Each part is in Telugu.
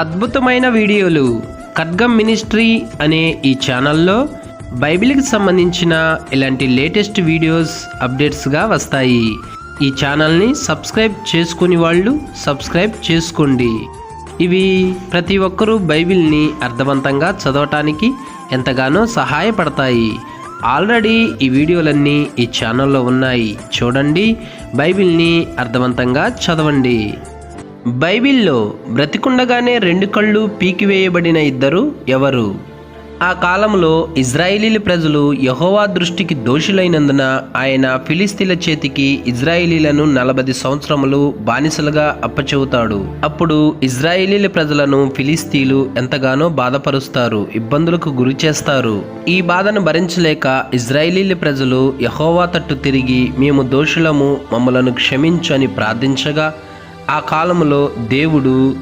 అద్భుతమైన వీడియోలు. ఖడ్గం మినిస్ట్రీ అనే ఈ ఛానల్లో బైబిల్కి సంబంధించిన ఇలాంటి లేటెస్ట్ వీడియోస్ అప్డేట్స్గా వస్తాయి. ఈ ఛానల్ని సబ్స్క్రైబ్ చేసుకుని వాళ్ళు సబ్స్క్రైబ్ చేసుకోండి. ఇవి ప్రతి ఒక్కరూ బైబిల్ని అర్థవంతంగా చదవటానికి ఎంతగానో సహాయపడతాయి. ఆల్రెడీ ఈ వీడియోలన్నీ ఈ ఛానల్లో ఉన్నాయి. చూడండి బైబిల్ని అర్థవంతంగా చదవండి. బైబిల్లో బ్రతికుండగానే రెండు కళ్ళు పీకివేయబడిన ఇద్దరు ఎవరు? ఆ కాలంలో ఇజ్రాయిలీల ప్రజలు యహోవా దృష్టికి దోషులైనందున ఆయన ఫిలిస్తీన్ల చేతికి ఇజ్రాయిలీలను నలభై సంవత్సరములు బానిసలుగా అప్పచెబుతాడు. అప్పుడు ఇజ్రాయిలీల ప్రజలను ఫిలిస్తీన్లు ఎంతగానో బాధపరుస్తారు ఇబ్బందులకు గురి చేస్తారు. ఈ బాధను భరించలేక ఇజ్రాయిలీల ప్రజలు యహోవా తట్టు తిరిగి మేము దోషులము మమ్మలను క్షమించు అని ప్రార్థించగా ఆ కాలంలో దేవుడు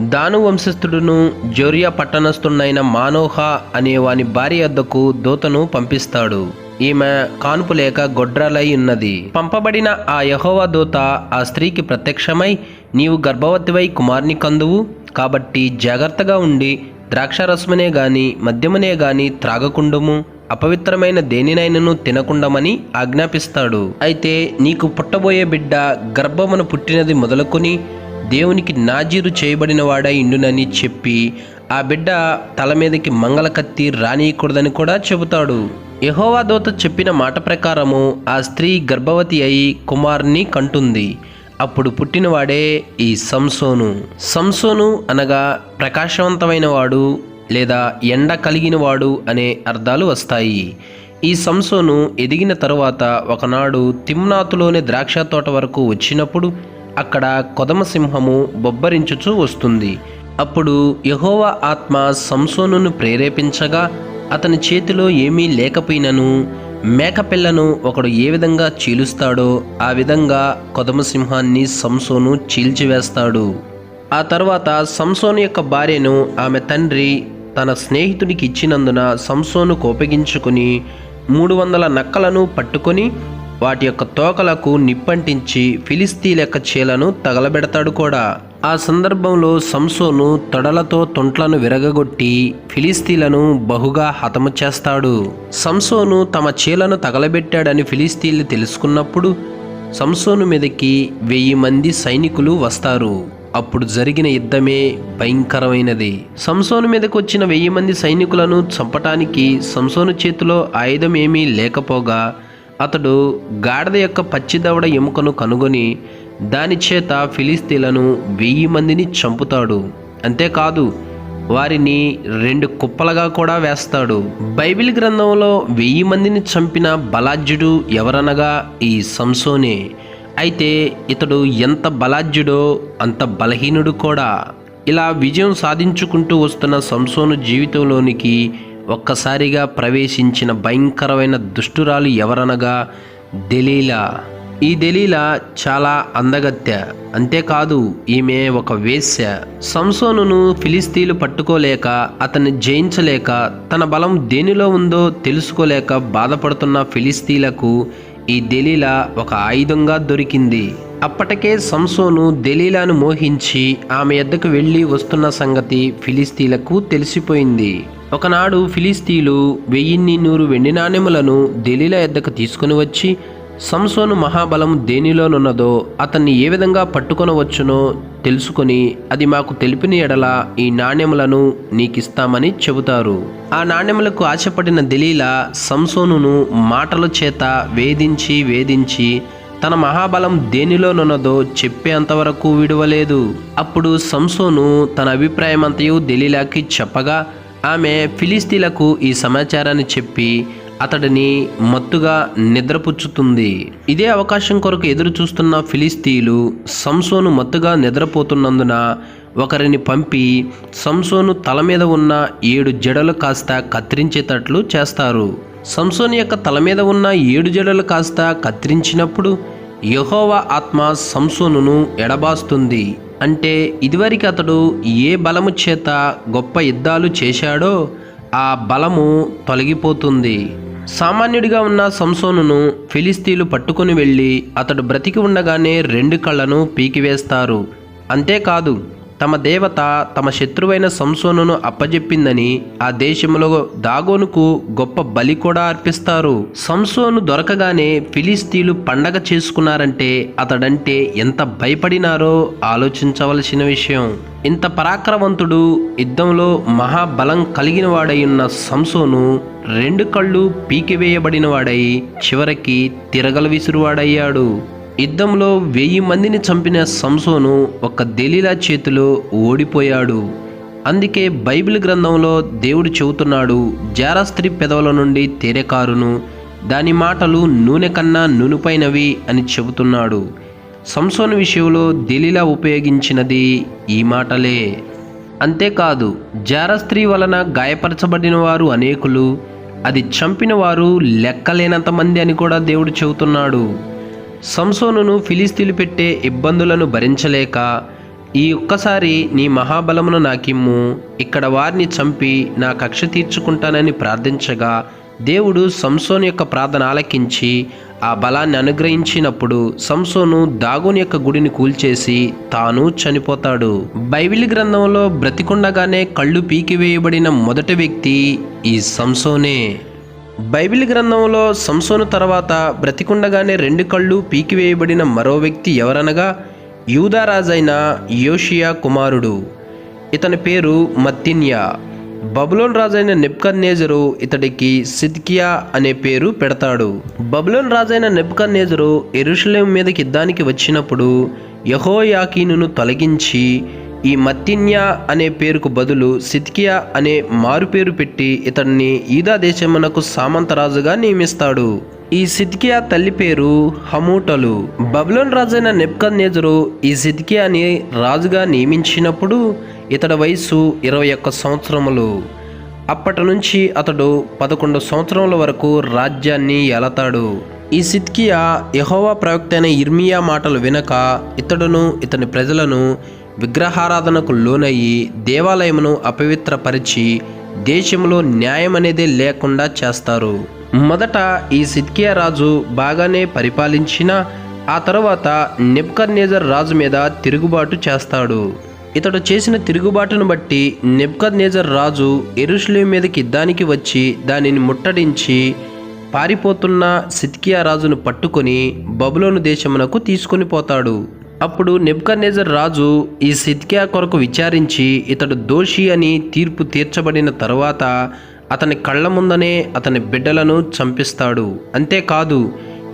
దాను వంశస్థుడును జోరియా పట్టణస్థుడైన మానోహ అనే వాని భార్య వద్దకు దూతను పంపిస్తాడు. ఈమె కాన్పు లేక గొడ్రాలై ఉన్నది. పంపబడిన ఆ యహోవ దూత ఆ స్త్రీకి ప్రత్యక్షమై నీవు గర్భవతివై కుమార్ని కందువు. కాబట్టి జాగ్రత్తగా ఉండి ద్రాక్షారసమునే గాని మద్యమునే గాని త్రాగకుండుము. అపవిత్రమైన దేనినైనను తినకుండమని ఆజ్ఞాపిస్తాడు. అయితే నీకు పుట్టబోయే బిడ్డ గర్భమును పుట్టినది మొదలుకొని దేవునికి నాజీరు చేయబడిన వాడై ఇండునని చెప్పి ఆ బిడ్డ తల మీదకి మంగళ కత్తి రానియకూడదని కూడా చెబుతాడు. యహోవా దూత చెప్పిన మాట ప్రకారము ఆ స్త్రీ గర్భవతి అయి కుమారుని కంటుంది. అప్పుడు పుట్టినవాడే ఈ సంసోను. సంసోను అనగా ప్రకాశవంతమైన వాడు లేదా ఎండ కలిగినవాడు అనే అర్థాలు వస్తాయి. ఈ సంసోను ఎదిగిన తరువాత ఒకనాడు తిమ్నాతులోని ద్రాక్ష తోట వరకు వచ్చినప్పుడు అక్కడ కొదమసింహము బొబ్బరించుచూ వస్తుంది. అప్పుడు యహోవా ఆత్మ సంసోనును ప్రేరేపించగా అతని చేతిలో ఏమీ లేకపోయినను మేకపిల్లను ఒకడు ఏ విధంగా చీలుస్తాడో ఆ విధంగా కొదమసింహాన్ని సంసోను చీల్చివేస్తాడు. ఆ తర్వాత సంసోను యొక్క భార్యను ఆమె తండ్రి తన స్నేహితుడికి ఇచ్చినందున సంసోను కోపగించుకుని మూడు వందల నక్కలను పట్టుకొని వాటి యొక్క తోకలకు నిప్పంటించి ఫిలిస్తీన్ యొక్క చీలను తగలబెడతాడు కూడా. ఆ సందర్భంలో సంసోను తొడలతో తొంట్లను విరగగొట్టి ఫిలిస్తీలను బహుగా హతము చేస్తాడు. సంసోను తమ చీలను తగలబెట్టాడని ఫిలిస్తీన్లు తెలుసుకున్నప్పుడు సంసోను మీదకి వెయ్యి మంది సైనికులు వస్తారు. అప్పుడు జరిగిన యుద్ధమే భయంకరమైనది. సంసోను మీదకు వచ్చిన వెయ్యి మంది సైనికులను చంపటానికి సంసోను చేతిలో ఆయుధం ఏమీ లేకపోగా అతడు గాడిద యొక్క పచ్చిదవడ ఎముకను కనుగొని దాని చేత ఫిలిస్తీన్లను వెయ్యి మందిని చంపుతాడు. అంతేకాదు వారిని రెండు కుప్పలుగా కూడా వేస్తాడు. బైబిల్ గ్రంథంలో వెయ్యి మందిని చంపిన బలాజ్యుడు ఎవరనగా ఈ సంసోనే. అయితే ఇతడు ఎంత బలాజ్యుడో అంత బలహీనుడు కూడా. ఇలా విజయం సాధించుకుంటూ వస్తున్న సంసోను జీవితంలోనికి ఒక్కసారిగా ప్రవేశించిన భయంకరమైన దుష్టురాలు ఎవరనగా దెలీలా. ఈ దెలీలా చాలా అందగత్య అంతేకాదు ఈమె ఒక వేశ్య. సంసోనును ఫిలిస్తీన్లు పట్టుకోలేక అతన్ని జయించలేక తన బలం దేనిలో ఉందో తెలుసుకోలేక బాధపడుతున్న ఫిలిస్తీన్లకు ఈ దెలీలా ఒక ఆయుధంగా దొరికింది. అప్పటికే సంసోను దెలీలాను మోహించి ఆమె ఎద్దకు వెళ్ళి వస్తున్న సంగతి ఫిలిస్తీలకు తెలిసిపోయింది. ఒకనాడు ఫిలిస్తీలు వెయ్యిన్ని నూరు వెండి నాణెములను దెలీలా ఎద్దకు తీసుకుని వచ్చి సంసోను మహాబలం దేనిలోనున్నదో అతన్ని ఏ విధంగా పట్టుకొనవచ్చునో తెలుసుకొని అది మాకు తెలిపిన ఎడల ఈ నాణ్యములను నీకిస్తామని చెబుతారు. ఆ నాణ్యములకు ఆశపడిన దెలీలా సంసోనును మాటల చేత వేధించి వేధించి తన మహాబలం దేనిలోనున్నదో చెప్పేంతవరకు విడవలేదు. అప్పుడు సంసోను తన అభిప్రాయమంతయు దెలీలాకి చెప్పగా ఆమె ఫిలిస్తీలకు ఈ సమాచారాన్ని చెప్పి అతడిని మత్తుగా నిద్రపుచ్చుతుంది. ఇదే అవకాశం కొరకు ఎదురు చూస్తున్న ఫిలిస్తీలు సంసోను మత్తుగా నిద్రపోతున్నందున ఒకరిని పంపి సంసోను తల మీద ఉన్న ఏడు జడలు కాస్త కత్తిరించేటట్లు చేస్తారు. సంసోన్ యొక్క తల మీద ఉన్న ఏడు జడలు కాస్త కత్తిరించినప్పుడు యహోవా ఆత్మ సంసోనును ఎడబాస్తుంది. అంటే ఇదివరకు అతడు ఏ బలము చేత గొప్ప యుద్ధాలు చేశాడో ఆ బలము తొలగిపోతుంది. సామాన్యుడిగా ఉన్న సంసోనును ఫిలిస్తీన్లు పట్టుకుని వెళ్ళి అతడు బ్రతికి ఉండగానే రెండు కళ్ళను పీకివేస్తారు. అంతేకాదు తమ దేవత తమ శత్రువైన సంసోనును అప్పజెప్పిందని ఆ దేశంలో దాగోనుకు గొప్ప బలి కూడా అర్పిస్తారు. సంసోను దొరకగానే ఫిలిస్తీన్లు పండగ చేసుకున్నారంటే అతడంటే ఎంత భయపడినారో ఆలోచించవలసిన విషయం. ఇంత పరాక్రమవంతుడు యుద్ధంలో మహాబలం కలిగిన వాడై ఉన్న సంసోను రెండు కళ్ళు పీకివేయబడిన వాడై చివరికి తిరగల విసురువాడయ్యాడు. యుద్ధంలో వెయ్యి మందిని చంపిన సంసోను ఒక దెలీలా చేతిలో ఓడిపోయాడు. అందుకే బైబిల్ గ్రంథంలో దేవుడు చెబుతున్నాడు జారస్త్రీ పెదవుల నుండి తేరెకారును దాని మాటలు నూనె కన్నా నూనెపైనవి అని చెబుతున్నాడు. సంసోను విషయంలో దెలీలా ఉపయోగించినది ఈ మాటలే. అంతేకాదు జారస్త్రీ వలన గాయపరచబడిన వారు అనేకులు అది చంపిన వారు లెక్కలేనంత మంది అని కూడా దేవుడు చెబుతున్నాడు. సంసోనును ఫిలిస్తీలు పెట్టే ఇబ్బందులను భరించలేక ఈ ఒక్కసారి నీ మహాబలమును నాకిమ్ము. ఇక్కడ వారిని చంపి నా కక్ష తీర్చుకుంటానని ప్రార్థించగా దేవుడు సంసోన్ యొక్క ప్రార్థన ఆలకించి ఆ బలాన్ని అనుగ్రహించినప్పుడు సంసోను దాగోని యొక్క గుడిని కూల్చేసి తాను చనిపోతాడు. బైబిల్ గ్రంథంలో బ్రతికుండగానే కళ్ళు పీకివేయబడిన మొదటి వ్యక్తి ఈ సంసోనే. బైబిల్ గ్రంథంలో సంసోను తర్వాత బ్రతికుండగానే రెండు కళ్ళు పీకివేయబడిన మరో వ్యక్తి ఎవరనగా యూదారాజైన యోషియా కుమారుడు. ఇతని పేరు మత్తిన్యా. బబులోన్ రాజైన నెప్కన్నేజరు ఇతడికి సిద్కియా అనే పేరు పెడతాడు. బబులోన్ రాజైన నెప్కన్నేజరు ఎరుషలేం మీదకి యుద్ధానికి వచ్చినప్పుడు యహోయాకీనును తొలగించి ఈ మత్తిన్యా అనే పేరుకు బదులు సిద్కియా అనే మారుపేరు పెట్టి ఇతన్ని ఈదా దేశమునకు సామంతరాజుగా నియమిస్తాడు. ఈ సిద్కియా తల్లి పేరు హమూటలు. బబులోన్ రాజైన నెప్కన్ నేజరు ఈ సిద్కియాని రాజుగా నియమించినప్పుడు ఇతడి వయసు ఇరవై ఒక్క సంవత్సరములు. అప్పటి నుంచి అతడు పదకొండు సంవత్సరముల వరకు రాజ్యాన్ని ఏలతాడు. ఈ సిద్కియా యహోవా ప్రవక్త అయిన ఇర్మియా మాటలు వినక ఇతడును ఇతని ప్రజలను విగ్రహారాధనకు లోనయ్యి దేవాలయమును అపవిత్రపరిచి దేశంలో న్యాయమనేదే లేకుండా చేస్తారు. మొదట ఈ సిద్కియా రాజు బాగానే పరిపాలించిన ఆ తర్వాత నెబ్కర్నేజర్ రాజు మీద తిరుగుబాటు చేస్తాడు. ఇతడు చేసిన తిరుగుబాటును బట్టి నెబ్కర్నేజర్ రాజు ఎరుషులేం మీదకి యుద్ధానికి వచ్చి దానిని ముట్టడించి పారిపోతున్న సిద్కియా రాజును పట్టుకొని బబులోను దేశమునకు తీసుకొని పోతాడు. అప్పుడు నెబ్కనేజర్ రాజు ఈ సిద్కియా కొరకు విచారించి ఇతడు దోషి అని తీర్పు తీర్చబడిన తర్వాత అతని కళ్ళ ముందనే అతని బిడ్డలను చంపిస్తాడు. అంతేకాదు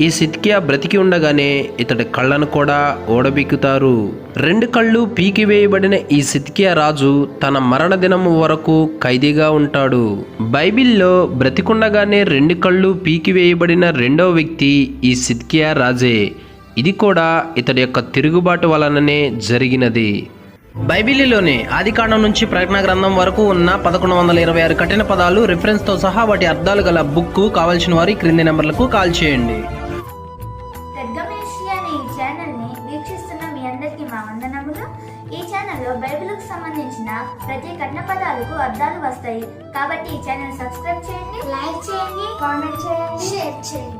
ఈ సిద్కియా బ్రతికి ఉండగానే ఇతడి కళ్ళను కూడా ఓడబిక్కుతారు రెండు కళ్ళు పీకివేయబడిన ఈ సిద్కియా రాజు తన మరణ దినము వరకు ఖైదీగా ఉంటాడు. బైబిల్లో బ్రతికుండగానే రెండు కళ్ళు పీకివేయబడిన రెండో వ్యక్తి ఈ సిద్కియా రాజే. ఇది కూడా ఇతడి యొక్క తిరుగుబాటు వలననే జరిగినది. బైబిలీలోని ఆదికాండం నుంచి ప్రకటన గ్రంథం వరకు ఉన్న పదకొండు వందల ఇరవై ఆరు కఠిన పదాలు రిఫరెన్స్తో సహా వాటి అర్థాలు గల బుక్ కావాల్సిన వారి క్రింది నెంబర్లకు కాల్ చేయండి. వీక్షిస్తున్న మీ అందరికీ మా వందనములు. ఈ ఛానల్లో బైబిల్కు సంబంధించిన ప్రతి కఠిన పదాలకు అర్థాలు వస్తాయి. కాబట్టి ఈ ఛానల్ సబ్స్క్రైబ్ చేయండి లైక్ చేయండి కామెంట్ చేయండి షేర్ చేయండి.